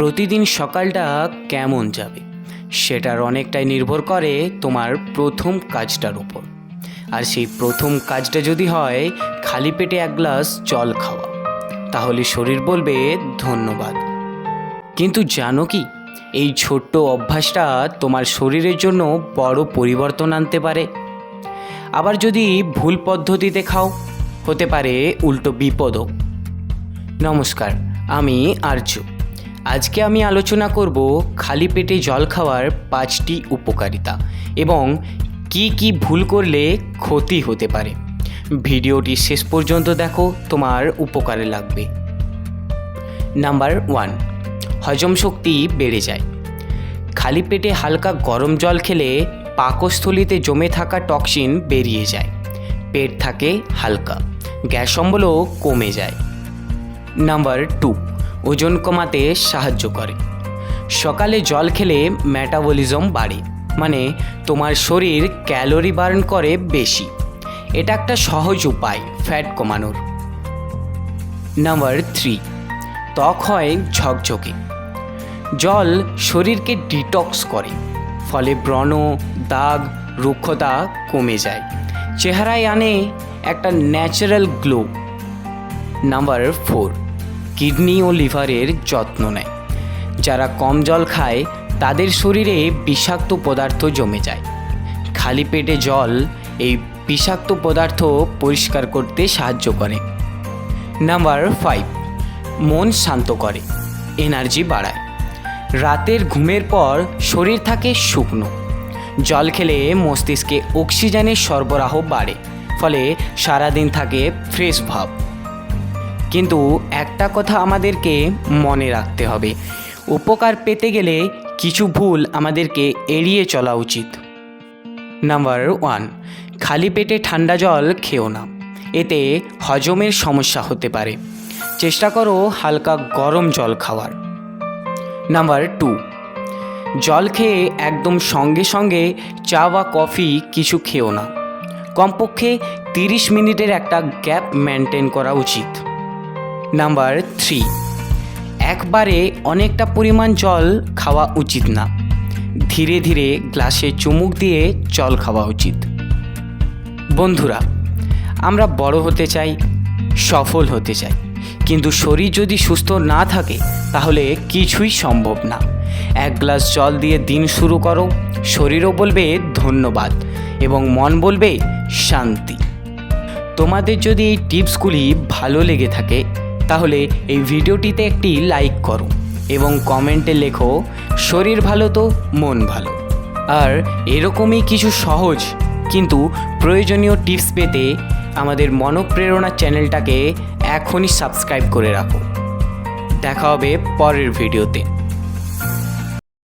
প্রতিদিন সকালটা কেমন যাবে? সেটার অনেকটাই নির্ভর করে তোমার প্রথম কাজটার উপর। আর সেই প্রথম কাজটা যদি হয়, খালি পেটে এক গ্লাস জল খাওয়া। তাহলে শরীর বলবে, ধন্যবাদ। কিন্তু জানো কি? এই ছোট্ট অভ্যাসটা তোমার শরীরের জন্য বড় পরিবর্তন আনতে পারে। আবার যদি ভুল পদ্ধতিতে খাও, হতে পারে উল্টো বিপদও। নমস্কার, আমি আর্য আজকে আমি আলোচনা করব খালি পেটে জল খাওয়ার পাঁচটি উপকারিতা এবং কি কি ভুল করলে ক্ষতি হতে পারে। ভিডিওটি শেষ পর্যন্ত দেখো, তোমার উপকারে লাগবে। নাম্বার ওয়ান, হজম শক্তি বেড়ে যায়। খালি পেটে হালকা গরম জল খেলে পাকস্থলিতে জমে থাকা টক্সিন বেরিয়ে যায়। পেট থাকে হালকা, গ্যাস অম্বলও কমে যায়। নাম্বার টু ওজন কমাতে সাহায্য করে। সকালে জল খেলে ম্যাটাবলিজম বাড়ে মানে তোমার শরীর ক্যালোরি বার্ন করে বেশি। এটা একটা সহজ উপায় ফ্যাট কমানোর। নাম্বার থ্রি ত্বক হয় ঝকঝকে। জল শরীরকে ডিটক্স করে, ফলে ব্রণ, দাগ, রুক্ষতা কমে যায়। চেহারায় আনে একটা natural glow number four kidney ও লিভারের যত্ন নেয়। যারা কম জল খায়, তাদের শরীরে বিষাক্ত পদার্থ জমে যায়। খালি পেটে জল এই বিষাক্ত পদার্থ পরিষ্কার করতে সাহায্য করে। নাম্বার ফাইভ, মন শান্ত করে, এনার্জি বাড়ায়। রাতের ঘুমের পর শরীর থাকে শুকনো। জল খেলে মস্তিষ্কে অক্সিজেনের সরবরাহ বাড়ে, ফলে সারাদিন থাকে ফ্রেশ ভাব। কিন্তু একটা কথা আমাদেরকে মনে রাখতে হবে। উপকার পেতে গেলে কিছু ভুল আমাদেরকে এড়িয়ে চলা উচিত। নাম্বার ওয়ান, খালি পেটে ঠান্ডা জল খেও না। এতে হজমের সমস্যা হতে পারে। চেষ্টা করো হালকা গরম জল খাওয়ার। নাম্বার টু, জল খেয়ে একদম সঙ্গে সঙ্গে চা বা কফি কিছু খেও না। কমপক্ষে তিরিশ মিনিটের একটা গ্যাপ মেনটেন করা উচিত। Number three. একবারে অনেকটা পরিমাণ জল খাওয়া উচিত না। ধীরে ধীরে গ্লাসে চুমুক দিয়ে জল খাওয়া উচিত। বন্ধুরা, আমরা বড় হতে চাই, সফল হতে চাই। কিন্তু শরীর যদি সুস্থ না থাকে, তাহলে কিছুই সম্ভব না। এক গ্লাস জল দিয়ে দিন শুরু করো, শরীরও বলবে ধন্যবাদ এবং মন বলবে শান্তি। তোমাদের যদি এই টিপসগুলি ভালো লেগে থাকে তাহলে এই ভিডিওটিতে একটি লাইক করো এবং কমেন্টে লেখো, শরীর ভালো তো, মন ভালো। আর এরকমই কিছু সহজ কিন্তু প্রয়োজনীয় টিপস পেতে আমাদের মনপ্রেরণা চ্যানেলটাকে এখনই সাবস্ক্রাইব করে রাখো। দেখা হবে পরের ভিডিওতে।